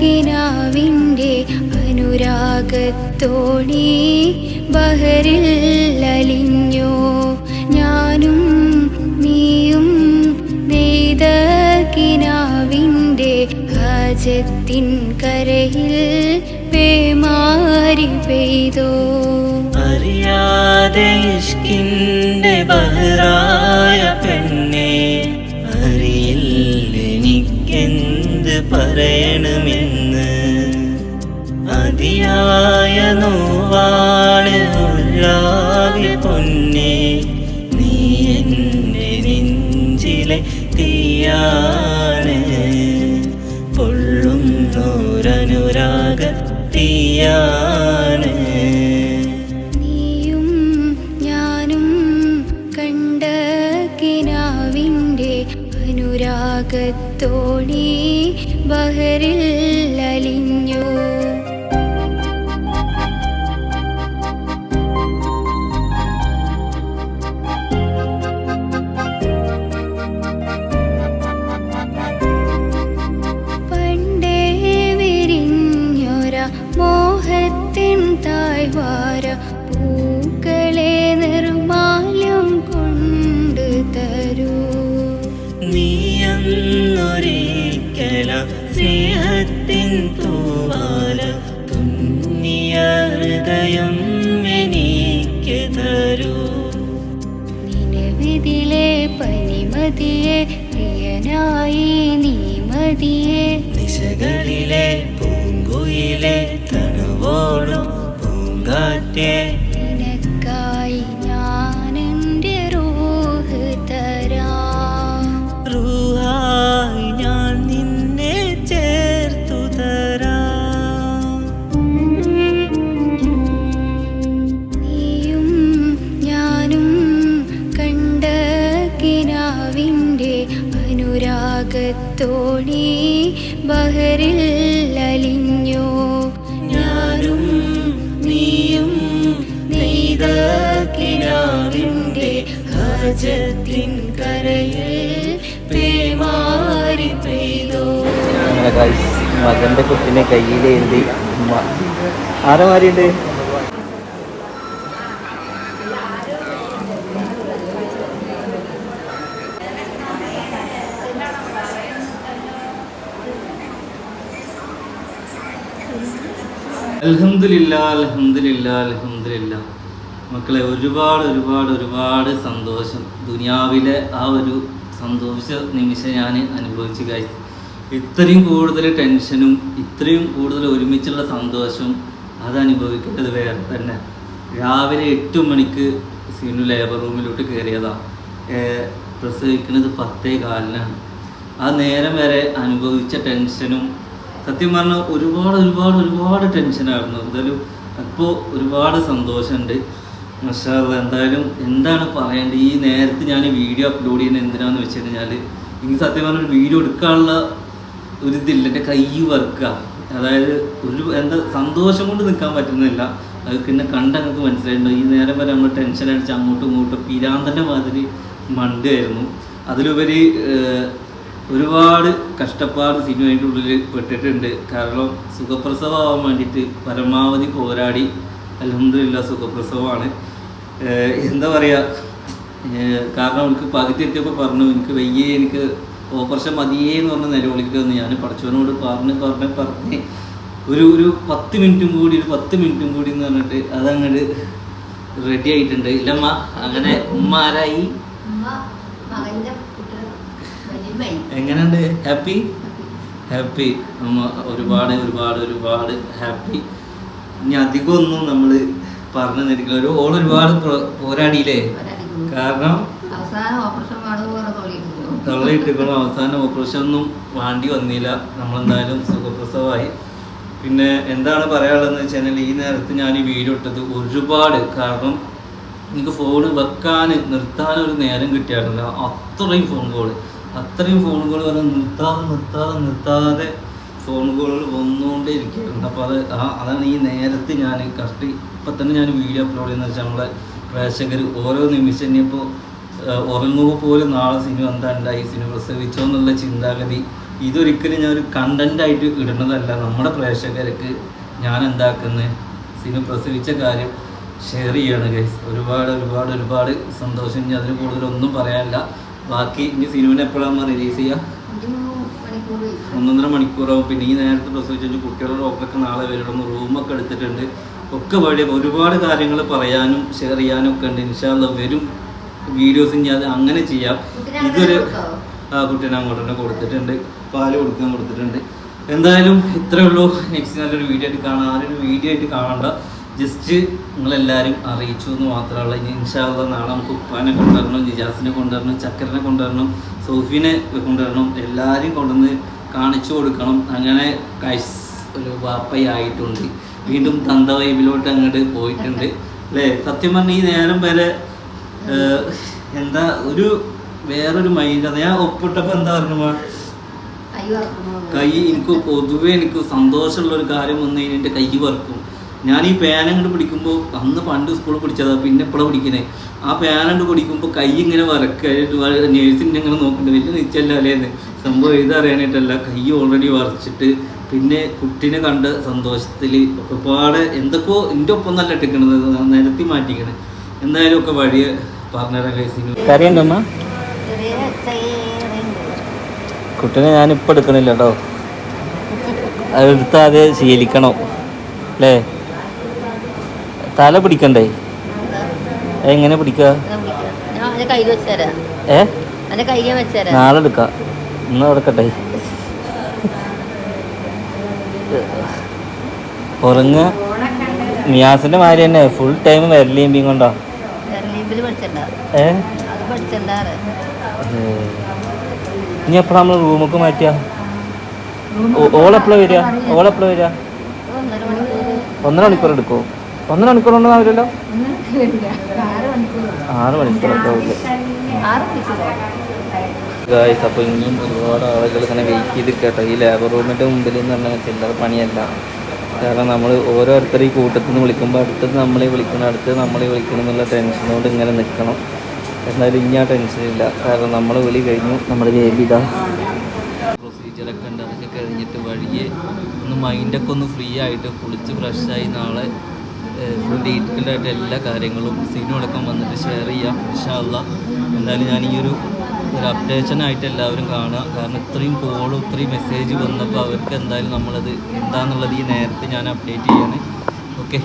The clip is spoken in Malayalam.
കിനാവിന്റെ അനുരാഗത്തോടി ബഹറിൽ അലിഞ്ഞോ. ഞാനും നീയും നെയ്ത കിനാവിന്റെ ഹാജത്തിൻ കരയിൽ പേമാരി പെയ്തോ. അറിയാതെ ഇഷ്കിന്റെ ബഹറായ പെണ്ണെ പറയണമെന്ന് അതിയായ നോവാണ് ഉള്ളാകെ പൊന്നെ. നീ എന്റെ നെഞ്ചിലെ തീയാണ്. പൊള്ളുന്നോരനുരാഗ തീയാണ്. പനിമതിയെ പ്രിയനായി നീ മതിയെ. ദിശകളിലെ പൂങ്കുയിലെ തണുവോടും പൂങ്കാറ്റേ. അനുരാഗത്തോണി ബഹറിൽ അലിഞ്ഞോ. ഞാനും നീയും നെയ്ത കിനാവിന്റെ ഹജത്തിൻ കരയിൽ പേമാരി പെയ്തോ. മകന്റെ കുട്ടിനെ കയ്യിലെഴുതി ഉമ്മ. മക്കളെ ഒരുപാട് ഒരുപാട് ഒരുപാട് സന്തോഷം. ദുനിയാവിലെ ആ ഒരു സന്തോഷ നിമിഷം ഞാൻ അനുഭവിച്ചു കഴിച്ചു ഇത്രയും കൂടുതൽ ടെൻഷനും ഇത്രയും കൂടുതൽ ഒരുമിച്ചുള്ള സന്തോഷവും അത് അനുഭവിക്കേണ്ടത് വേറെ തന്നെ. രാവിലെ എട്ട് മണിക്ക് സീനു ലേബർ റൂമിലോട്ട് കയറിയതാണ് പ്രസവിക്കുന്നത് പത്തേ കാലിനാണ്. ആ നേരം വരെ അനുഭവിച്ച ടെൻഷനും സത്യം പറഞ്ഞാൽ ഒരുപാട് ഒരുപാട് ഒരുപാട് ടെൻഷനായിരുന്നു എന്തായാലും അപ്പോൾ ഒരുപാട് സന്തോഷമുണ്ട് മഷാല്ല എന്തായാലും എന്താണ് പറയേണ്ടത്? ഈ നേരത്തെ ഞാൻ വീഡിയോ അപ്ലോഡ് ചെയ്യുന്നത് എന്തിനാന്ന് വെച്ച് കഴിഞ്ഞാൽ എനിക്ക് സത്യം പറഞ്ഞ ഒരു വീഡിയോ എടുക്കാനുള്ള ഒരു ഇതില്ല. എന്റെ കൈ വർക്ക അതായത് ഒരു എന്താ സന്തോഷം കൊണ്ട് നിൽക്കാൻ പറ്റുന്നില്ല അത് പിന്നെ കണ്ട് ഞങ്ങൾക്ക് മനസ്സിലായിട്ടുണ്ടോ ഈ നേരം വരെ നമ്മൾ ടെൻഷൻ അടിച്ച് അങ്ങോട്ടും ഇങ്ങോട്ടും പിരാന്തന്റെ മാതിരി മണ്ടായിരുന്നു അതിലുപരി ഒരുപാട് കഷ്ടപ്പാട് സിനിമയുടെ ഉള്ളിൽ പെട്ടിട്ടുണ്ട്. കാരണം സുഖപ്രസവമാവാൻ വേണ്ടിയിട്ട് പരമാവധി പോരാടി അലഹമില്ല സുഖപ്രസവമാണ് എന്താ പറയുക കാരണം എനിക്ക് പകുതി എത്തിയപ്പോൾ പറഞ്ഞു എനിക്ക് വയ്യേ എനിക്ക് ഓപ്പറേഷൻ മതിയേ എന്ന് പറഞ്ഞ് നിലവിളിക്കുമെന്ന് ഞാൻ പഠിച്ചവനോട് പറഞ്ഞ് പറഞ്ഞ് പറഞ്ഞ് ഒരു ഒരു പത്ത് മിനിറ്റും കൂടി ഒരു പത്ത് മിനിറ്റും കൂടി എന്ന് പറഞ്ഞിട്ട് അതങ്ങോട്ട് റെഡി ആയിട്ടുണ്ട്. ഇല്ലമ്മ അങ്ങനെ ഉമ്മ ആരായി? മകന്റെ കുട്ടികൾ വലിയമ്മയായി എങ്ങനെയുണ്ട്? ഹാപ്പി ഹാപ്പി നമ്മ ഒരുപാട് ഒരുപാട് ഒരുപാട് ഹാപ്പി ഇനി അധികമൊന്നും നമ്മൾ പറഞ്ഞു നിൽക്കില്ല ഒരു ഓൾ ഒരുപാട് പ്രോ- പോരാടിയില്ലേ? കാരണം തള്ളിയിട്ടിരിക്കണം തള്ളിയിട്ടിക്കണം അവസാനം ഓപ്പറേഷൻ ഒന്നും വാണ്ടി വന്നില്ല. നമ്മളെന്തായാലും സുഖപ്രസവമായി പിന്നെ എന്താണ് പറയാനുള്ളതെന്ന് വെച്ചാൽ ഈ നേരത്ത് ഞാൻ ഈ വീഡിയോ ഇട്ടത് ഒരുപാട്. കാരണം എനിക്ക് ഫോൺ വെക്കാൻ നിർത്താൻ ഒരു നേരം കിട്ടിയായിരുന്നില്ല. അത്രയും ഫോൺ കോൾ അത്രയും ഫോൺ കോൾ പറഞ്ഞാൽ നിർത്താതെ നിർത്താതെ നിർത്താതെ ഫോൺ വന്നുകൊണ്ടേ ഇരിക്കുകയായിരുന്നു അപ്പോൾ അത് ആ അതാണ് ഈ നേരത്തെ ഞാൻ കറക്റ്റ് ഇപ്പം തന്നെ ഞാൻ വീഡിയോ അപ്ലോഡ് ചെയ്യുന്നത് വെച്ചാൽ നമ്മളെ പ്രേക്ഷകർ ഓരോ നിമിഷം ഇനിയിപ്പോൾ ഉറങ്ങുമ്പോൾ പോലും നാളെ സിനിമ എന്താ ഉണ്ടായി സിനിമ പ്രസവിച്ചോ എന്നുള്ള ചിന്താഗതി ഇതൊരിക്കലും ഞാൻ ഒരു കണ്ടന്റ് ആയിട്ട് ഇടുന്നതല്ല. നമ്മുടെ പ്രേക്ഷകർക്ക് ഞാൻ എന്താക്കുന്നത് സിനിമ പ്രസവിച്ച കാര്യം ഷെയർ ചെയ്യാണ് ഗൈസ് ഒരുപാട് ഒരുപാട് ഒരുപാട് സന്തോഷം. ഇനി അതിന് കൂടുതലൊന്നും പറയാനില്ല. ബാക്കി ഇനി സിനിമനെ എപ്പോഴാണ് റിലീസ് ചെയ്യുക ഒന്നൊന്നര മണിക്കൂറാവും. പിന്നെ ഈ നേരത്തെ പ്രസവിച്ച കുട്ടികളുടെ ഒപ്പൊക്കെ നാളെ വരണം റൂമൊക്കെ എടുത്തിട്ടുണ്ട്. ഒക്കെ വഴി ഒരുപാട് കാര്യങ്ങൾ പറയാനും ഷെയർ ചെയ്യാനും ഒക്കെ ഉണ്ട്. ഇൻഷാല്ല വരും. വീഡിയോസ് ഞാൻ അങ്ങനെ ചെയ്യാം. ഇതൊരു ആ കുട്ടീനെ അങ്ങോട്ട് തന്നെ കൊടുത്തിട്ടുണ്ട്. പാൽ കൊടുക്കാൻ കൊടുത്തിട്ടുണ്ട്. എന്തായാലും ഇത്രയേ ഉള്ളൂ. നെക്സ്റ്റ് നല്ലൊരു വീഡിയോ ആയിട്ട് കാണാം. ആരൊരു വീഡിയോ ആയിട്ട് കാണണ്ട. ജസ്റ്റ് നിങ്ങളെല്ലാവരും അറിയിച്ചു എന്ന് മാത്രമല്ല ഇനി ഇൻഷാല്ല നാളെ നമുക്ക് ഉപ്പാനെ കൊണ്ടുവരണം നിജാസിനെ കൊണ്ടുവരണം ചക്കരനെ കൊണ്ടുവരണം സോഫീനെ കൊണ്ടുവരണം എല്ലാവരും കൊണ്ടുവന്ന് കാണിച്ചു കൊടുക്കണം. അങ്ങനെ കൈസ് ഒരു വാപ്പയായിട്ടുണ്ട് വീണ്ടും തന്ത വൈബിലോട്ട് അങ്ങോട്ട് പോയിട്ടുണ്ട്. അല്ലേ? സത്യം പറഞ്ഞ ഈ നേരം വരെ എന്താ ഒരു വേറൊരു മൈൻഡ് അത് ഞാൻ ഒപ്പിട്ടപ്പോൾ എന്താ പറഞ്ഞു കൈ കൈ എനിക്ക് പൊതുവെ എനിക്ക് സന്തോഷമുള്ള ഒരു കാര്യം വന്നു കഴിഞ്ഞാൽ എന്റെ കൈ വറക്കും. ഞാൻ ഈ പേന അങ്ങോട്ട് പിടിക്കുമ്പോൾ അന്ന് പണ്ട് സ്കൂളിൽ പിടിച്ചതാ പിന്നെ എപ്പോഴും പിടിക്കണേ. ആ പേന കൊണ്ട് പിടിക്കുമ്പോൾ കൈ ഇങ്ങനെ വരക്ക നേഴ്സിന്റെ ഇങ്ങനെ നോക്കുന്നുണ്ട് വലിയ നിശ്ചയല്ല അല്ലേന്ന് സംഭവം ഇതറിയാനായിട്ടല്ല കൈ ഓൾറെഡി വരച്ചിട്ട് പിന്നെ കുട്ടീനെ കണ്ട സന്തോഷത്തിൽ ഒരുപാട് എന്തൊക്കെയോ എന്റെ ഒപ്പം നല്ല ഇട്ടിക്കണത് നിരത്തി മാറ്റിക്കണത് എന്തായാലും ഒക്കെ വഴിയെ പറഞ്ഞുതരാൻ കഴിച്ചു കറിയുണ്ടമ്മ. കുട്ടീനെ ഞാനിപ്പോൾ എടുക്കണില്ല കേട്ടോ അതെടുത്ത് ആദ്യം ശീലിക്കണം അല്ലേ? തല പിടിക്കണ്ടേ? എങ്ങനെ പിടിക്കുക ഏ? നാളെ എടുക്കാം. ഇന്ന് എടുക്കട്ടെ ഉറങ്ങ. മിയാസിന്റെ മാതിരി തന്നെ. ഫുൾ ടൈം വിരലിയും കൊണ്ടോ? ഏ. ഇനി എപ്പോഴാ നമ്മൾ റൂമൊക്കെ മാറ്റിയ? ഓളെപ്പോഴാ വരിക? ഓളെപ്പോഴാ വരിക? ഒന്നര മണിക്കൂർ ഒന്നര മണിക്കൂർ എടുക്കുമോ ഒന്നര മണിക്കൂർ കൊണ്ടൊന്നും ആവില്ലല്ലോ ആറ് മണിക്കൂറൊക്കെ ആവില്ലേ? ഗായ്സ് അപ്പോൾ ഇനിയും ഒരുപാട് ആളുകൾ ഇങ്ങനെ വെയിറ്റ് ചെയ്ത് കേട്ടോ ഈ ലേബർ റൂമിന്റെ മുമ്പിൽ എന്ന് പറഞ്ഞാൽ ചില്ലറ പണിയല്ല. കാരണം നമ്മൾ ഓരോരുത്തർ ഈ കൂട്ടത്തിൽ നിന്ന് വിളിക്കുമ്പോൾ അടുത്തത് നമ്മളെ വിളിക്കണം അടുത്തത് നമ്മളെ വിളിക്കണം എന്നുള്ള ടെൻഷനോട് ഇങ്ങനെ നിൽക്കണം എന്നാലും ഇനി ആ ടെൻഷനില്ല കാരണം നമ്മൾ വിളി കഴിഞ്ഞു. നമ്മൾ ബേബി ഇതാ. പ്രൊസീജിയറൊക്കെ ഉണ്ട്. അതൊക്കെ കഴിഞ്ഞിട്ട് വഴിയെ ഒന്ന് മൈൻഡൊക്കെ ഒന്ന് ഫ്രീ ആയിട്ട് കുളിച്ച് ഫ്രഷായി നാളെ ഫുൾ ഡീറ്റെയിൽഡ് ആയിട്ട് എല്ലാ കാര്യങ്ങളും സീനുകളൊക്കെ വന്നിട്ട് ഷെയർ ചെയ്യാം ഇൻഷാല്ല എന്തായാലും ഞാൻ ഈ ഒരു ഒരു അപ്ഡേഷനായിട്ട് എല്ലാവരും കാണുക. കാരണം ഇത്രയും കോളും ഇത്രയും മെസ്സേജ് വന്നപ്പോൾ അവർക്ക് എന്തായാലും നമ്മളത് എന്താണെന്നുള്ളത് ഈ നേരത്തെ ഞാൻ അപ്ഡേറ്റ് ചെയ്യാണ്. ഓക്കെ